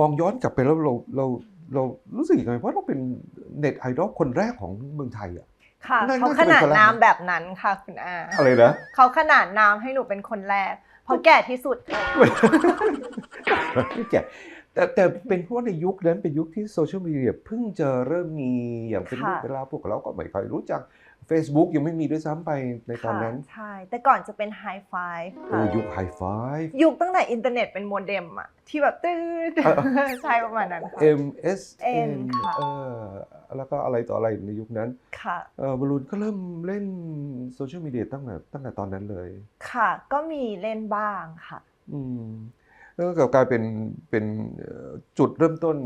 มองย้อนกลับไปแล้วเราเราเรารู้สึกยังไงเพราะเราเป็นเน็ตไอดอลคนแรกของเมืองไทยอะค่ะน่าเขาน่าจะขนาดเป็นคนแรกนามแบบนั้นค่ะคุณอาอะไรนะเขาขนาดนามให้หนูเป็นคนแรกเพราะแก่ที่สุดค่ะไม่แก่ แต่แต่เป็นเพราะว่าในยุคนั้นเป็นยุคที่โซเชียลมีเดียเพิ่งจะเริ่มมีอย่างเป็นรูปเป็นราวพวกเราก็ไม่ค่อยรู้จัก Facebook ยังไม่มีด้วยซ้ำไปในตอนนั้นค่ะใช่ แต่ก่อนจะเป็นไฮไฟเออยุคไฮไฟยุคตั้งแต่อินเทอร์เน็ตเป็นโมเด็มอะที่แบบตื้อเออใช่ประมาณนั้นค่ะ MSN M ค่ะเออแล้วก็อะไรต่ออะไรในยุคนั้น ค่ะเออบอลลูนก็เริ่มเล่นโซเชียลมีเดียตั้งแต่ตั้งแต่ตอนนั้นเลย ค่ะ ก็มีเล่นบ้างค่ะ อืม แล้วก็กลายเป็นเป็นเอ่อจุดเริ่มต้น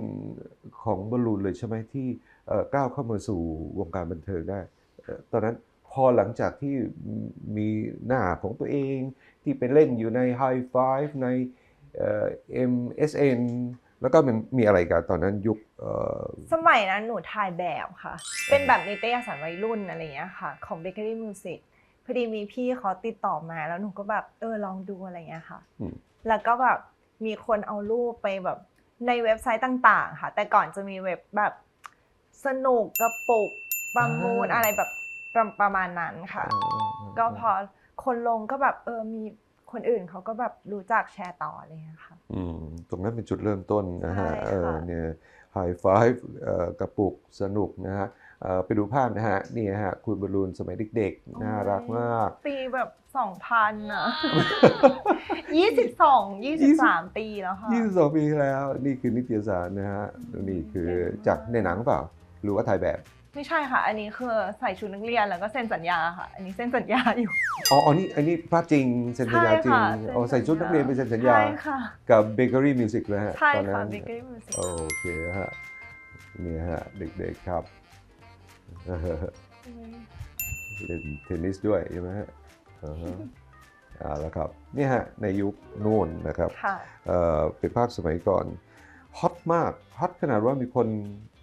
ของบอลลูนเลยใช่ไหมที่เอ่อก้าวเข้ามาสู่วงการบันเทิงได้เอ่อตอนนั้นพอหลังจากที่มีหน้าของตัวเองที่ไปเล่นอยู่ใน High Five ในเอ่อ MSN แล้วก็มันมีอะไรกันตอนนั้นยุคเอ่อสมัยนั้นหนูถ่ายแบบค่ะ เป็นแบบนิตยสารวัยรุ่นอะไรอย่างเงี้ยค่ะ ของ Bakery Music พอดีมีพี่เขาติดต่อมาแล้วหนูก็แบบเออลองดูอะไรอย่างเงี้ยค่ะอืมแล้วก็แบบ มีคนเอารูปไปแบบในเว็บไซต์ต่าง ๆ ค่ะ แต่ก่อนจะมีเว็บแบบสนุกกระปุกประมูลอะไรแบบประประมาณนั้นค่ะเอ่อก็พอคนลงก็แบบเออมีคนอื่นเขาก็แบบรู้จักแชร์ต่ออะไรอย่างเงี้ยค่ะอืมตรงนั้นเป็นจุดเริ่มต้นนะฮะใช่ค่ะเออเนี่ยไฮไฟฟ์กระปุกสนุกนะฮะเอ่อ ไปดูภาพนะฮะนี่ฮะคุณบอลลูนสมัยเด็กๆ น่ารักมาก ปีแบบสองพันอะยี่สิบสองยี่สิบสามปีแล้วค่ะ22ปีที่แล้ว นี่คือนิตยสารนะฮะนี่คือจากในหนังเปล่า หรือว่าถ่ายแบบไม่ใช่ค่ะ อันนี้คือใส่ชุดนักเรียนแล้วก็เซ็นสัญญาค่ะ อันนี้เซ็นสัญญาอยู่ อ๋อ อันนี้ อันนี้ภาพจริง เซ็นสัญญาจริงใช่ค่ะอ๋อใส่ชุดนักเรียนไปเซ็นสัญญาใช่ค่ะกับเบเกอรี่มิวสิกเลยฮะ ใช่ตอนนั้ค่ะนบิ๊กเ m มิวสิกโอเคฮะ นี่ฮะ เด็กๆครับ เล่นเทนนิสด้วยใช่ไหมฮะอ่าฮะอ่าแล้วครับนี่ฮะในยุคนู่นนะครับค่ะเอ่อเป็นภาพสมัยก่อนฮอตมากฮอตขนาดว่ามีคน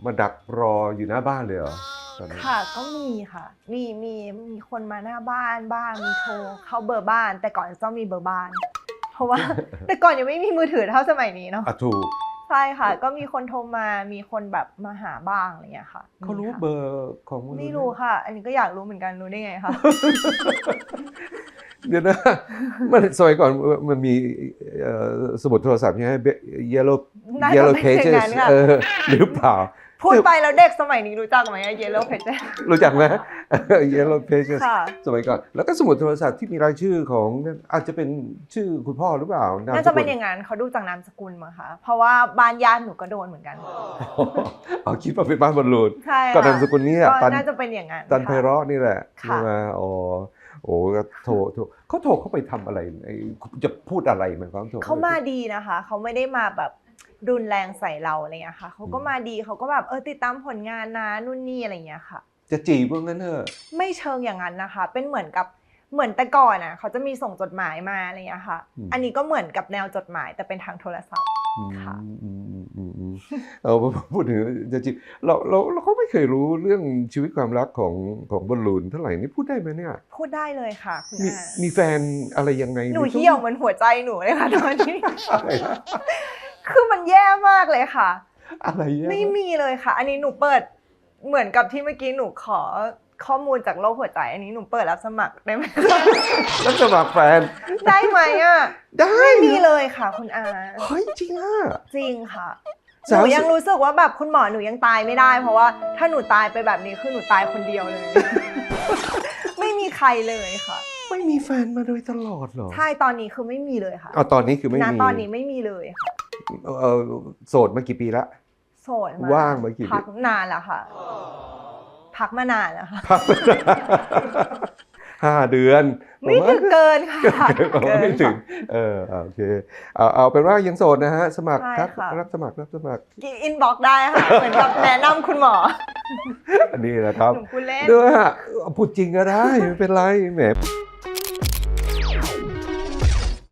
มาดักรออยู่หน้าบ้านเลยเหรอตอนนั้นค่ะก็มีค่ะ มีมีมีคนมาหน้าบ้านบ้างมีโทรเข้าเบอร์บ้าน แต่ก่อนจะต้องมีเบอร์บ้าน เพราะว่า แต่ก่อนยังไม่มีมือถือเท่าสมัยนี้เนาะอะถูก ใช่ค่ะ ก็มีคนโทรมามีคนแบบมาหาบ้างอะไรอย่างเงี้ยค่ะเขารู้มีค่ะเบอร์ของนไม่รู้ค่ะ อันนี้ก็อยากรู้เหมือนกันรู้ได้ไงคะเดี๋ยวนะมันสมัยก่อนมันมีเอ่อสมุดโทรศัพท์ใช่ไหม yellow น่าจะ yellow เป็นอย่าง pages นั้นค่ะเออหรือเปล่า พูดไปแล้วเด็กสมัยนี้รู้จักไหมเยลโล่เพจรู้จักไหม yellow pages ค่ะสมัยก่อน แล้วก็สมุดโทรศัพท์ที่มีรายชื่อของอาจจะเป็นชื่อคุณพ่อหรือเปล่าามน่าสจะกุเป็ลนอย่างนั้นเขาดูจากนามสกุลมาค่ะเพราะว่าบ้านญาติหนูก็โดนเหมือนกันเอาคิดว่าเป็นบ้านบอลลูนใช่ก็นามค่ะสกุลนี้อะก็ตันน่าจะเป็นอย่างนั้นตันไพค่ะเราะนี่แหละค่ะใช่ไหมอ๋อโอ้ก็โทรโทรเขาโทรเข้าไปทำอะไรไอ้จะพูดอะไรมันเขาโทรเขามาดีนะคะ เขาไม่ได้มาแบบ รุนแรงใส่เราอะไรเงี้ยค่ะเขาก็มาดีเขาก็แบบเออติดตามผลงานนะนู่นนี่อะไรเงี้ยค่ะ จะจีบว่างั้นเถอะไม่เชิงอย่างนั้นนะคะ เป็นเหมือนกับเหมือนแต่ก่อนอะเขาจะมีส่งจดหมายมาอะไรเงี้ยค่ะ อันนี้ก็เหมือนกับแนวจดหมายแต่เป็นทางโทรศัพท์ค่ะอืมอืมอืมอืมเอาพูดถึงจะจีบเราเราเราก็ไม่เคยรู้เรื่องชีวิตความรักของของบอลลูนเท่าไหร่นี่พูดได้ไหมเนี่ย พูดได้เลยค่ะคุณมีอามีแฟนอะไรยังไงหนูรือเหี่ยวเหมือนหัวใจหนูเลยค่ะตอนนี้อะไรนะ คือมันแย่มากเลยค่ะ อะไรเนี่ยไม่มีเลยค่ะ อันนี้หนูเปิดเหมือนกับที่เมื่อกี้หนูขอข้อมูลจากโลกหัวใจอันนี้หนูเปิดรับสมัครได้ไหมแล้วสมัครแฟน ได้ไหมอะ ได้ไม่มีเลยค่ะ คุณอาเฮ้ยจริงอะจริงค่ะหสามนูสิบยังรู้สึกว่าแบบคุณหมอหนูยังตายไม่ได้ เพราะว่าถ้าหนูตายไปแบบนี้คือหนูตายคนเดียวเลย ไม่มีใครเลยค่ะ ไม่มีแฟนมาโดยตลอดเหรอใช่ตอนนี้คือไม่มีเลยค่ะเอาตอนนี้คือไม่ณมีตอนนี้ไม่มีเลยค่ะ เออโสดมากี่ปีละโสดมาว่างมากี่ปีพักนานแล้วค่ะ พักมานานแล้วค่ะห้าเดือน ไม่ผว่าถึงเกินค่ะผมว่าไม่ถึงเออโอเคเอาเอาเป็นว่ายังโสดนะฮะ สมัครใช่ครับค่ะรับสมัครรับสมัครอินบ็อกได้ค่ะเหมือนกับแนะนำคุณหมออันนี้นะครับหนูพูดเล่นด้วยฮะพูดจริงก็ได้ไม่เป็นไรแหม